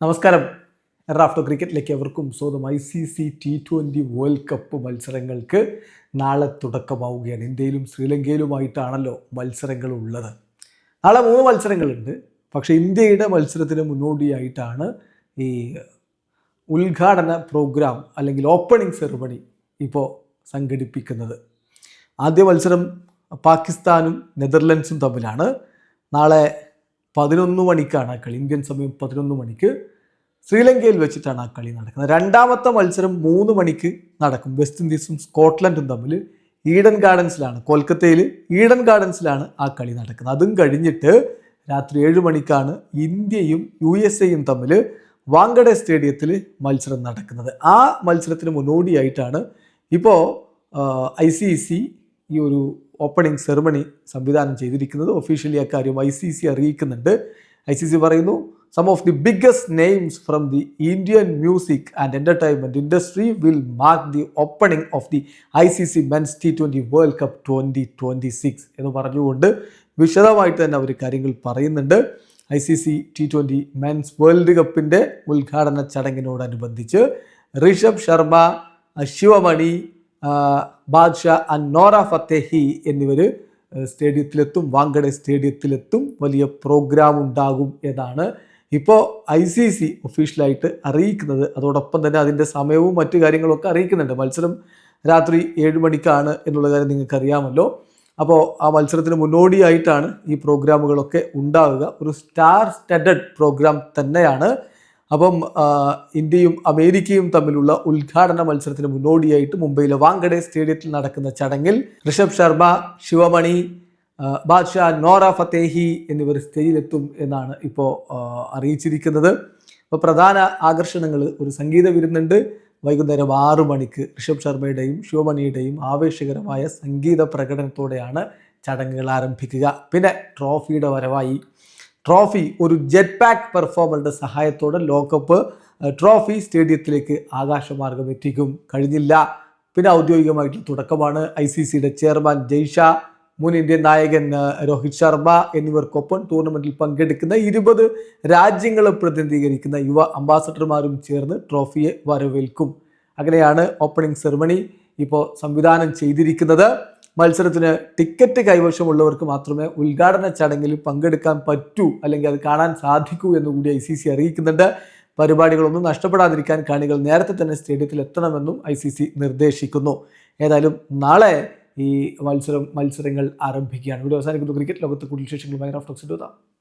നമസ്കാരം. റാഫ്റ്റോ ക്രിക്കറ്റിലേക്ക് എവർക്കും സ്വന്തം I C C T twenty world cup മത്സരങ്ങൾക്ക് നാളെ തുടക്കമാവുകയാണ്. ഇന്ത്യയിലും ശ്രീലങ്കയിലുമായിട്ടാണല്ലോ മത്സരങ്ങൾ ഉള്ളത് നാളെ മൂന്ന് മത്സരങ്ങളുണ്ട്. പക്ഷേ ഇന്ത്യയുടെ മത്സരത്തിന് മുന്നോടിയായിട്ടാണ് ഈ ഉദ്ഘാടന പ്രോഗ്രാം അല്ലെങ്കിൽ ഓപ്പണിംഗ് സെറമണി ഇപ്പോൾ സംഘടിപ്പിക്കുന്നത്. ആദ്യ മത്സരം പാകിസ്ഥാനും നെതർലൻഡ്സും തമ്മിലാണ്. നാളെ പതിനൊന്ന് മണിക്കാണ് ആ കളി. ഇന്ത്യൻ സമയം പതിനൊന്ന് മണിക്ക്. ശ്രീലങ്കയിൽ വെച്ചിട്ടാണ് ആ കളി നടക്കുന്നത്. രണ്ടാമത്തെ മത്സരം മൂന്ന് മണിക്ക് നടക്കും. വെസ്റ്റ് ഇൻഡീസും സ്കോട്ട്ലൻഡും തമ്മിൽ ഈഡൻ ഗാർഡൻസിലാണ് കൊൽക്കത്തയിൽ ഈഡൻ ഗാർഡൻസിലാണ് ആ കളി നടക്കുന്നത്. അതും കഴിഞ്ഞിട്ട് രാത്രി ഏഴ് മണിക്കാണ് ഇന്ത്യയും യു എസ് എയും തമ്മിൽ വാങ്കഡെ സ്റ്റേഡിയത്തിൽ മത്സരം നടക്കുന്നത്. ആ മത്സരത്തിന് മുന്നോടിയായിട്ടാണ് ഇപ്പോൾ ഐ സി സി ഈ ഒരു ഓപ്പണിംഗ് സെറമണി സംവിധാനം ചെയ്തിരിക്കുന്നത് ഒഫീഷ്യലി അക്കാര്യം ഐ സി സി അറിയിക്കുന്നുണ്ട്. ഐ സി സി പറയുന്നു some of the biggest names from the Indian music and entertainment industry will mark the opening of the I C C men's T twenty world cup twenty twenty six എന്ന് പറഞ്ഞുകൊണ്ട് വിശദമായിട്ട് തന്നെ അവർ കാര്യങ്ങൾ പറയുന്നുണ്ട്. I C C T twenty men's world കപ്പിന്റെ ഉദ്ഘാടന ചടങ്ങിനോടനുബന്ധിച്ച് ഋഷഭ് ശർമ്മ ശിവമണി ബാദ്ഷാ അന്നോറ നോറ ഫത്തേഹി എന്നിവർ സ്റ്റേഡിയത്തിലെത്തും വാങ്കഡെ സ്റ്റേഡിയത്തിലെത്തും വലിയ പ്രോഗ്രാം ഉണ്ടാകും എന്നാണ് ഇപ്പോൾ ഐ സി സി ഒഫീഷ്യലായിട്ട് അറിയിക്കുന്നത്. അതോടൊപ്പം തന്നെ അതിന്റെ സമയവും മറ്റു കാര്യങ്ങളൊക്കെ അറിയിക്കുന്നുണ്ട്. മത്സരം രാത്രി ഏഴ് മണിക്കാണ് എന്നുള്ള കാര്യം നിങ്ങൾക്കറിയാമല്ലോ. അപ്പോൾ ആ മത്സരത്തിന് മുന്നോടിയായിട്ടാണ് ഈ പ്രോഗ്രാമുകളൊക്കെ ഉണ്ടാവുക. ഒരു സ്റ്റാർ സ്റ്റഡഡ് പ്രോഗ്രാം തന്നെയാണ് അപ്പം ഇന്ത്യയും അമേരിക്കയും തമ്മിലുള്ള ഉദ്ഘാടന മത്സരത്തിന് മുന്നോടിയായിട്ട് മുംബൈയിലെ വാങ്കഡെ സ്റ്റേഡിയത്തിൽ നടക്കുന്ന ചടങ്ങിൽ ഋഷഭ് ശർമ്മ ശിവമണി ബാദ്ഷാ നോറ ഫത്തേഹി എന്നിവർ സ്റ്റേജിലെത്തും എന്നാണ് ഇപ്പോൾ അറിയിച്ചിരിക്കുന്നത്. അപ്പോൾ പ്രധാന ആകർഷണങ്ങൾ ഒരു സംഗീത വിരുന്നുണ്ട്. വൈകുന്നേരം ആറു മണിക്ക് ഋഷഭ് ശർമ്മയുടെയും ശിവമണിയുടെയും ആവേശകരമായ സംഗീത പ്രകടനത്തോടെയാണ് ചടങ്ങുകൾ ആരംഭിക്കുക. പിന്നെ ട്രോഫിയുടെ വരവായി. ട്രോഫി ഒരു ജെറ്റ് പാക്ക് പെർഫോമറുടെ സഹായത്തോടെ ലോകകപ്പ് ട്രോഫി സ്റ്റേഡിയത്തിലേക്ക് ആകാശമാർഗം എത്തിക്കും. കഴിഞ്ഞില്ല. പിന്നെ ഔദ്യോഗികമായിട്ടുള്ള തുടക്കമാണ് ഐ സി സിയുടെ ചെയർമാൻ ജയ്ഷാ മുൻ ഇന്ത്യൻ നായകൻ രോഹിത് ശർമ്മ എന്നിവർക്കൊപ്പം ടൂർണമെന്റിൽ പങ്കെടുക്കുന്ന ഇരുപത് രാജ്യങ്ങളെ പ്രതിനിധീകരിക്കുന്ന യുവ അംബാസഡർമാരും ചേർന്ന് ട്രോഫിയെ വരവേൽക്കും. അങ്ങനെയാണ് ഓപ്പണിംഗ് സെറമണി ഇപ്പോൾ സംവിധാനം ചെയ്തിരിക്കുന്നത്. മത്സരത്തിന് ടിക്കറ്റ് കൈവശമുള്ളവർക്ക് മാത്രമേ ഉദ്ഘാടന ചടങ്ങിൽ പങ്കെടുക്കാൻ പറ്റൂ അല്ലെങ്കിൽ അത് കാണാൻ സാധിക്കൂ എന്നുകൂടി ഐ സി സി അറിയിക്കുന്നുണ്ട്. പരിപാടികളൊന്നും നഷ്ടപ്പെടാതിരിക്കാൻ കാണികൾ നേരത്തെ തന്നെ സ്റ്റേഡിയത്തിൽ എത്തണമെന്നും ഐ സി സി നിർദ്ദേശിക്കുന്നു. ഏതായാലും നാളെ ഈ മത്സരം മത്സരങ്ങൾ ആരംഭിക്കുകയാണ്. ഇവിടെ അവസാനിക്കുന്നു. ക്രിക്കറ്റ് ലോകത്ത് കൂടുതൽ വിശേഷങ്ങളുമായി റഫ് ടോക്സ് എത്താം